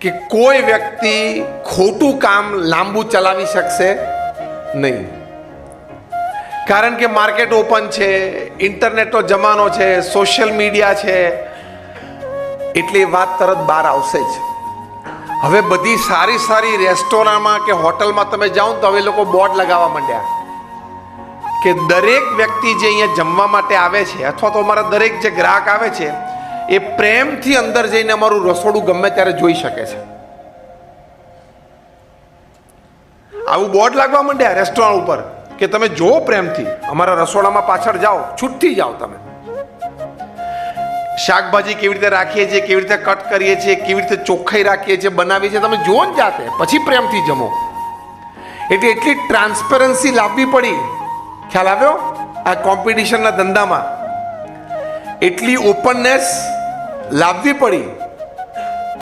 કે કોઈ વ્યક્તિ ખોટું કામ લાંબુ ચલાવી શકશે નહીં. કારણ કે માર્કેટ ઓપન છે, ઇન્ટરનેટનો જમાનો છે, સોશિયલ મીડિયા છે, એટલે વાત તરત બહાર આવશે જ. હવે બધી સારી સારી રેસ્ટોરાંમાં કે હોટલમાં તમે જાઓ તો હવે લોકો બોર્ડ લગાવવા માંડ્યા. કે દરેક વ્યક્તિ જે અહીંયા જમવા માટે આવે છે, અથવા તો અમારા દરેક જે ગ્રાહક આવે છે એ પ્રેમથી અંદર જઈને અમારું રસોડું ગમે ત્યારે જોઈ શકે છે. આવું બોર્ડ લાગવા માંડ્યા રેસ્ટોરન્ટ ઉપર કે તમે જુઓ પ્રેમથી. અમારા રસોડામાં પાછળ જાઓ, છૂટથી જાઓ તમે. શાકભાજી કેવી રીતે રાખીએ છીએ, કેવી રીતે કટ કરીએ છીએ, કેવી રીતે ચોખ્ખાઈ રાખીએ છીએ, બનાવીએ છીએ, તમે જુઓ ને જાતે, પછી પ્રેમથી જમો. એટલે એટલી ટ્રાન્સપરન્સી લાવવી પડી. ખ્યાલ આવ્યો? આ કોમ્પિટિશનના ધંધામાં. એટલી ઓપનનેસ લાવવી પડી.